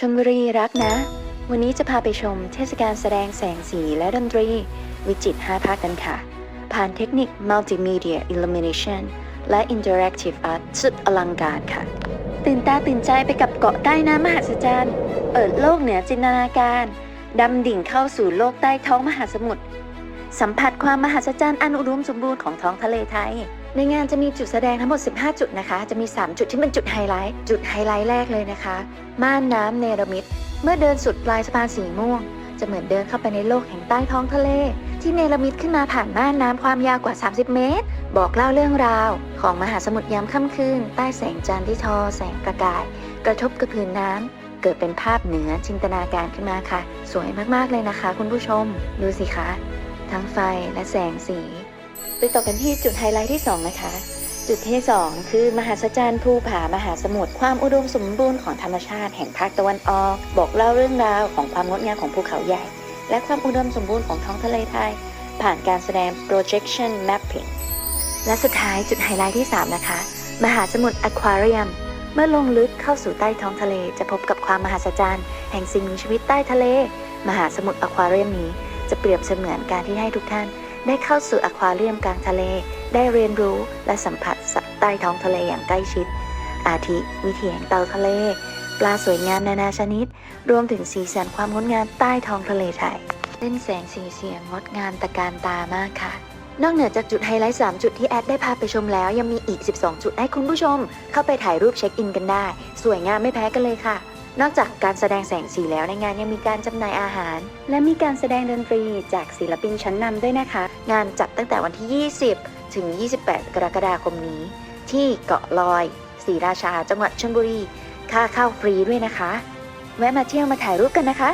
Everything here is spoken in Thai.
ชลบุรีรักนะ วันนี้จะพาไปชมเทศกาลแสดงแสงสีและดนตรี วิจิตร5ภาคกันค่ะ ผ่านเทคนิค Multimedia Illumination และ Interactive Art สุดอลังการค่ะ ตื่นตาตื่นใจไปกับเกาะใต้น้ำมหัศจรรย์ เปิดโลกเหนือจินตนาการ ดำดิ่งเข้าสู่โลกใต้ท้องมหาสมุทรสัมผัสความมหัศจรรย์อันอุดมสมบูรณ์ของท้องทะเลไทย ในงานจะมีจุดแสดงทั้งหมด 15 จุดนะคะ จะมี 3 จุดที่เป็นจุดไฮไลท์ จุดไฮไลท์แรกเลยนะคะ ม่านน้ำเนรมิต เมื่อเดินสุดปลายสะพานสีม่วง จะเหมือนเดินเข้าไปในโลกแห่งใต้ท้องทะเล ที่เนรมิตขึ้นมาผ่านม่านน้ำความยาวกว่า 30 เมตร บอกเล่าเรื่องราว ของมหาสมุทรยามค่ำคืน ใต้แสงจันทร์ที่ทอ แสงประกาย กระทบกับพื้นน้ำเกิดเป็นภาพเหนือจินตนาการขึ้นมาค่ะ สวยมากๆเลยนะคะ คุณผู้ชม ดูสิคะ ทั้งไฟและแสงสี ไปต่อกันที่จุดไฮไลท์ที่ 2 นะคะ จุดที่ 2 คือมหัศจรรย์ภูผามหาสมุทรความอุดมสมบูรณ์ของธรรมชาติแห่งภาคตะวันออก บอกเล่าเรื่องราวของความงดงามของภูเขาใหญ่ และความอุดมสมบูรณ์ของท้องทะเลไทย ผ่านการแสดง projection mapping และสุดท้ายจุดไฮไลท์ที่ 3 นะคะ มหาสมุทร aquarium เมื่อลงลึกเข้าสู่ใต้ท้องทะเล จะพบกับความมหัศจรรย์แห่งสิ่งมีชีวิตใต้ทะเล มหาสมุทร aquarium นี้ จะเปรียบเสมือนการที่ให้ทุกท่าน ได้เข้าสู่อควาเรียมกลางทะเล ได้เรียนรู้และสัมผัสสัตว์ใต้ท้องทะเลอย่างใกล้ชิด อาทิวิถีแห่งเต่าทะเล ปลาสวยงามนานาชนิด รวมถึงสีสันความงดงามใต้ท้องทะเลไทยเล่นแสงสีเสียงงดงามตะการตามากค่ะ นอกเหนือจากจุดไฮไลท์ 3 จุดที่แอดได้พาไปชมแล้ว ยังมีอีก 12 จุดให้คุณผู้ชม เข้าไปถ่ายรูปเช็คอินกันได้ สวยงามไม่แพ้กันเลยค่ะ นอกจากการแสดงแสงสีแล้วในงานยังมีการจำหน่ายอาหาร และมีการแสดงดนตรีจากศิลปินชั้นนำด้วยนะคะ งานจัดตั้งแต่วันที่ 20 ถึง 28 กรกฎาคมนี้ ที่เกาะลอยศรีราชา จังหวัดชลบุรี ค่าเข้าฟรีด้วยนะคะ แวะมาเที่ยวมาถ่ายรูปกันนะคะ